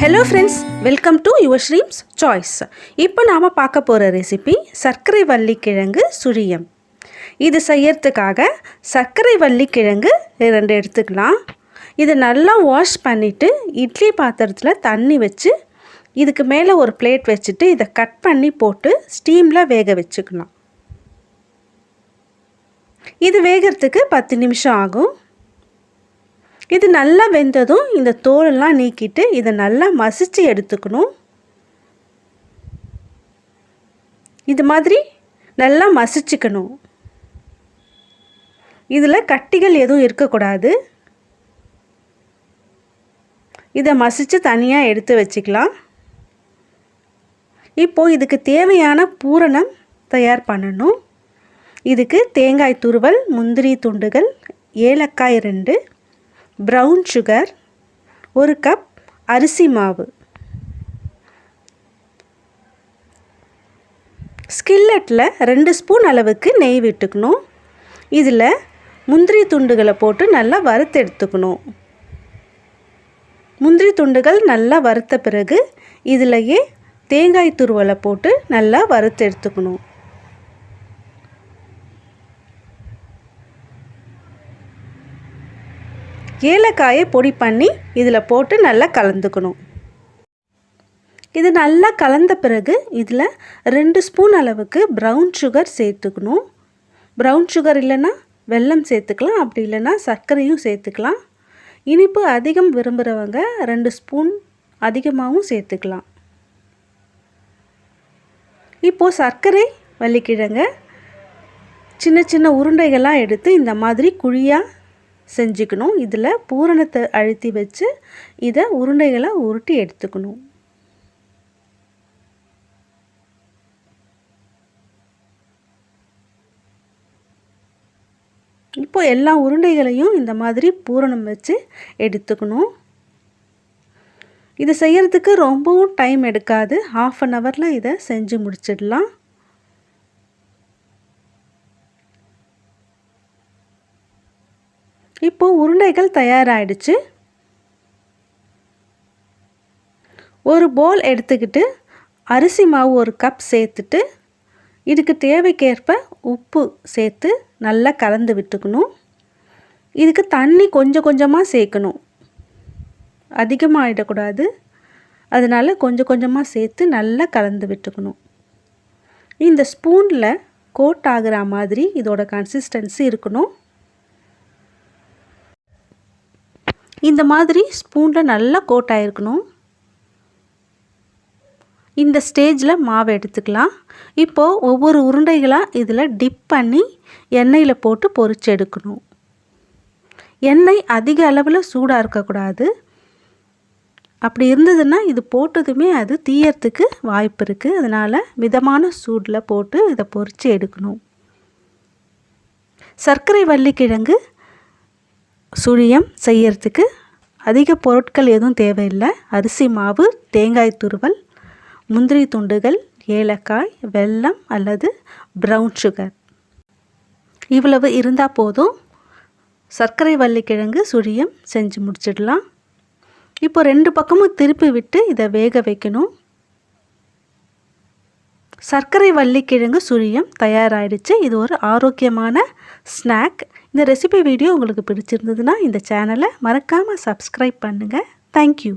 Hello friends welcome to your Shreems choice இப்போ நாம் பார்க்க போகிற ரெசிபி சர்க்கரை வள்ளி கிழங்கு சுழியம். இது செய்யறதுக்காக சர்க்கரை வள்ளி கிழங்கு ரெண்டு எடுத்துக்கலாம். இதை நல்லா வாஷ் பண்ணிவிட்டு இட்லி பாத்திரத்தில் தண்ணி வச்சு இதுக்கு மேலே ஒரு பிளேட் வச்சுட்டு இதை கட் பண்ணி போட்டு ஸ்டீமில் வேக வச்சுக்கலாம். இது வேகிறதுக்கு பத்து நிமிஷம் ஆகும். இது நல்லா வெந்ததும் இந்த தோலெல்லாம் நீக்கிட்டு இதை நல்லா மசிச்சு எடுத்துக்கணும். இது மாதிரி நல்லா மசிச்சுக்கணும். இதில் கட்டிகள் எதுவும் இருக்கக்கூடாது. இதை மசித்து தனியாக எடுத்து வச்சுக்கலாம். இப்போது இதுக்கு தேவையான பூரணம் தயார் பண்ணணும். இதுக்கு தேங்காய் துருவல் முந்திரி துண்டுகள் ஏலக்காய் ரெண்டு ப்ரௌன் சுகர் ஒரு கப் அரிசி மாவு. ஸ்கில்லட்டில் ரெண்டு ஸ்பூன் அளவுக்கு நெய் விட்டுக்கணும். இதில் முந்திரி துண்டுகளை போட்டு நல்லா வறுத்து எடுத்துக்கணும். முந்திரி துண்டுகள் நல்லா வறுத்த பிறகு இதிலையே தேங்காய் துருவலை போட்டு நல்லா வறுத்து எடுத்துக்கணும். ஏலக்காயை பொடி பண்ணி இதில் போட்டு நல்லா கலந்துக்கணும். இது நல்லா கலந்த பிறகு இதில் ரெண்டு ஸ்பூன் அளவுக்கு ப்ரௌன் சுகர் சேர்த்துக்கணும். ப்ரௌன் சுகர் இல்லைன்னா வெல்லம் சேர்த்துக்கலாம் அப்படி இல்லைன்னா சர்க்கரையும் சேர்த்துக்கலாம். இனிப்பு அதிகம் விரும்புகிறவங்க ரெண்டு ஸ்பூன் அதிகமாகவும் சேர்த்துக்கலாம். இப்போது சர்க்கரை வள்ளிக்கிழங்க சின்ன சின்ன உருண்டைகள்லாம் எடுத்து இந்த மாதிரி குழியாக செஞ்சுக்கணும். இதில் பூரணத்தை அழுத்தி வச்சு இதை உருண்டைகளை உருட்டி எடுத்துக்கணும். இப்போ எல்லா உருண்டைகளையும் இந்த மாதிரி பூரணம் வச்சு எடுத்துக்கணும். இது செய்கிறதுக்கு ரொம்பவும் டைம் எடுக்காது. ஹாஃப் அன் ஹவரில் இதை செஞ்சு முடிச்சிடலாம். இப்போது உருண்டைகள் தயாராகிடுச்சு ஒரு போல் எடுத்துக்கிட்டு அரிசி மாவு ஒரு கப் சேர்த்துட்டு இதுக்கு தேவைக்கேற்ப உப்பு சேர்த்து நல்லா கலந்து விட்டுக்கணும். இதுக்கு தண்ணி கொஞ்சம் கொஞ்சமாக சேர்க்கணும். அதிகமாகிடக்கூடாது அதனால் கொஞ்சம் கொஞ்சமாக சேர்த்து நல்லா கலந்து விட்டுக்கணும். இந்த ஸ்பூனில் கோட் ஆகிற மாதிரி இதோட கன்சிஸ்டன்சி இருக்கணும். இந்த மாதிரி ஸ்பூனில் நல்லா கோட் ஆகிருக்கணும் இந்த ஸ்டேஜில் மாவு எடுத்துக்கலாம். இப்போது ஒவ்வொரு உருண்டைகளாக இதில் டிப் பண்ணி எண்ணெயில் போட்டு பொறிச்சு எடுக்கணும். எண்ணெய் அதிக அளவில் சூடாக இருக்கக்கூடாது. அப்படி இருந்ததுன்னா இது போட்டதுமே அது தீயறதுக்கு வாய்ப்பு இருக்குது அதனால் மிதமான சூடில் போட்டு இதை பொரித்து எடுக்கணும். சர்க்கரை வள்ளிக்கிழங்கு சுழியம் செய்யறதுக்கு அதிக பொருட்கள் எதுவும் தேவையில்லை. அரிசி மாவு தேங்காய் துருவல் முந்திரி துண்டுகள் ஏலக்காய் வெல்லம் அல்லது ப்ரௌன் சுகர் இவ்வளவு இருந்தால் போதும். சர்க்கரை வள்ளிக்கிழங்கு சுழியம் செஞ்சு முடிச்சிடலாம். இப்போ ரெண்டு பக்கமும் திருப்பி விட்டு இதை வேக வைக்கணும். சர்க்கரை வள்ளிக்கிழங்கு சுழியம் தயாராகிடுச்சு இது ஒரு ஆரோக்கியமான ஸ்நாக். இந்த ரெசிபி வீடியோ உங்களுக்கு பிடிச்சிருந்ததுன்னா இந்த சேனலை மறக்காமல் சப்ஸ்கிரைப் பண்ணுங்கள் தேங்க்யூ